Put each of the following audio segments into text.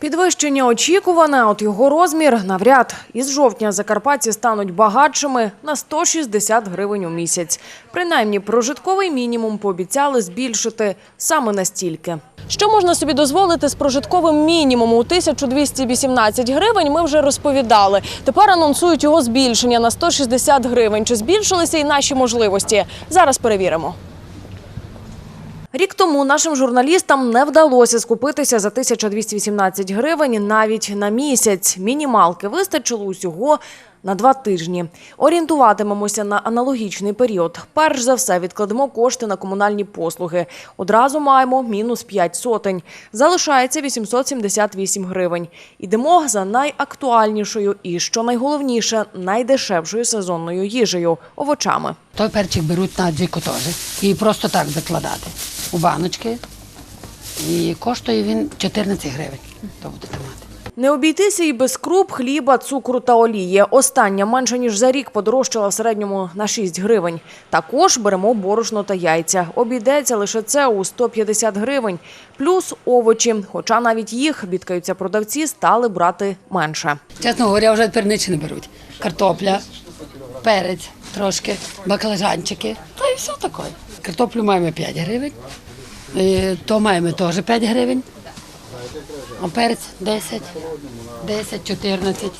Підвищення очікуване, от його розмір навряд. Із жовтня закарпатці стануть багатшими на 160 гривень у місяць. Принаймні, прожитковий мінімум пообіцяли збільшити саме настільки. Що можна собі дозволити з прожитковим мінімумом у 1218 гривень, ми вже розповідали. Тепер анонсують його збільшення на 160 гривень. Чи збільшилися і наші можливості? Зараз перевіримо. Рік тому нашим журналістам не вдалося скупитися за 1218 гривень навіть на місяць. Мінімалки вистачило усього на два тижні. Орієнтуватимемося на аналогічний період. Перш за все відкладемо кошти на комунальні послуги. Одразу маємо мінус 5 сотень. Залишається 878 гривень. Ідемо за найактуальнішою і, що найголовніше, найдешевшою сезонною їжею – овочами. Той перчик беруть на дві котози і просто так закладати у баночки. І коштує він 14 гривень. То будете мати. Не обійтися і без круп, хліба, цукру та олії. Остання менше ніж за рік подорожчала в середньому на 6 гривень. Також беремо борошно та яйця. Обійдеться лише це у 150 гривень. Плюс овочі. Хоча навіть їх, бідкаються продавці, стали брати менше. Чесно говоря, вже нічого не беруть. Картопля, перець трошки, баклажанчики. Та і все таке. Картоплю маємо 5 гривень, то маємо теж 5 гривень. Перець 10, 10, 14.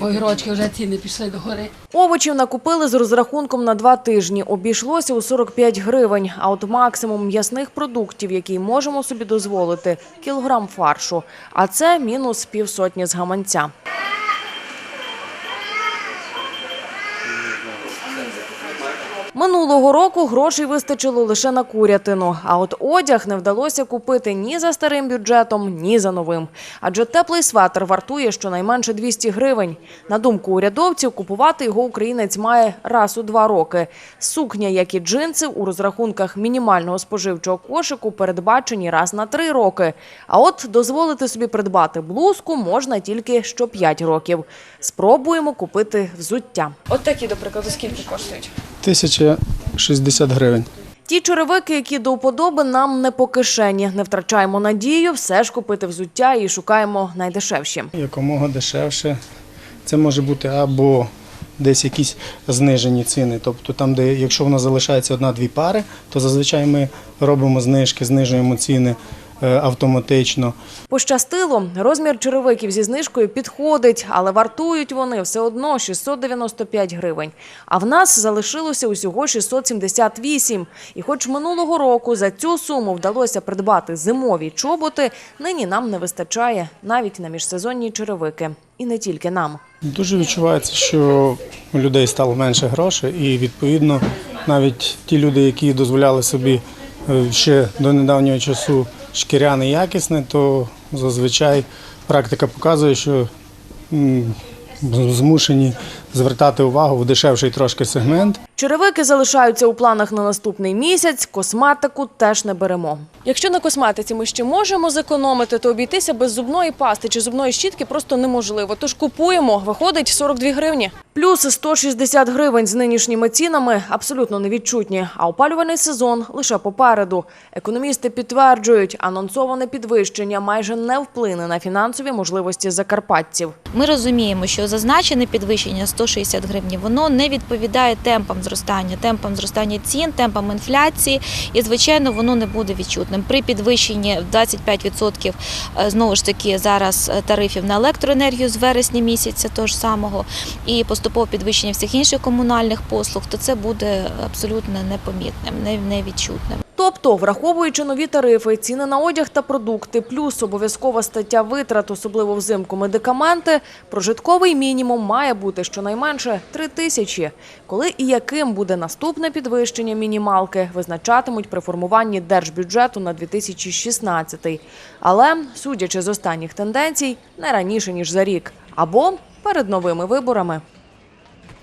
Огірочки вже ціни пішли до гори. Овочів накупили з розрахунком на два тижні. Обійшлося у 45 гривень. А от максимум м'ясних продуктів, який можемо собі дозволити – кілограм фаршу. А це мінус півсотні з гаманця. Минулого року грошей вистачило лише на курятину, а от одяг не вдалося купити ні за старим бюджетом, ні за новим. Адже теплий светр вартує щонайменше 200 гривень. На думку урядовців, купувати його українець має раз у два роки. Сукня, як і джинси, у розрахунках мінімального споживчого кошику передбачені раз на три роки. А от дозволити собі придбати блузку можна тільки що 5 років. Спробуємо купити взуття. От такі, до прикладу, скільки коштують? 1060 гривень. Ті черевики, які до вподоби, нам не по кишені. Не втрачаємо надію, все ж купити взуття і шукаємо найдешевші. Якомога дешевше. Це може бути або десь якісь знижені ціни. Тобто там, де якщо в нас залишається одна-дві пари, то зазвичай ми робимо знижки, знижуємо ціни автоматично. Пощастило, розмір черевиків зі знижкою підходить, але вартують вони все одно 695 гривень. А в нас залишилося усього 678. І хоч минулого року за цю суму вдалося придбати зимові чоботи, нині нам не вистачає навіть на міжсезонні черевики. І не тільки нам. Дуже відчувається, що у людей стало менше грошей, і відповідно навіть ті люди, які дозволяли собі е, ще до недавнього часу шкіряне якісне, то зазвичай практика показує, що змушені звертати увагу в дешевший трошки сегмент. Черевики залишаються у планах на наступний місяць. Косметику теж не беремо. Якщо на косметиці ми ще можемо зекономити, то обійтися без зубної пасти чи зубної щітки просто неможливо. Тож купуємо, виходить 42 гривні. Плюс 160 гривень з нинішніми цінами абсолютно невідчутні. А опалювальний сезон лише попереду. Економісти підтверджують, анонсоване підвищення майже не вплине на фінансові можливості закарпатців. Ми розуміємо, що зазначене підвищення 160 гривень, воно не відповідає темпам зростання, темпам зростання цін, темпом інфляції, і звичайно, воно не буде відчутним. При підвищенні в 25% е, знову ж таки зараз е, тарифів на електроенергію з вересня місяця того ж самого, і поступове підвищення всіх інших комунальних послуг, то це буде абсолютно непомітним, не- невідчутним. Тобто, враховуючи нові тарифи, ціни на одяг та продукти, плюс обов'язкова стаття витрат, особливо взимку медикаменти, прожитковий мінімум має бути щонайменше 3 тисячі. Коли і яким буде наступне підвищення мінімалки, визначатимуть при формуванні держбюджету на 2016. Але, судячи з останніх тенденцій, не раніше ніж за рік або перед новими виборами.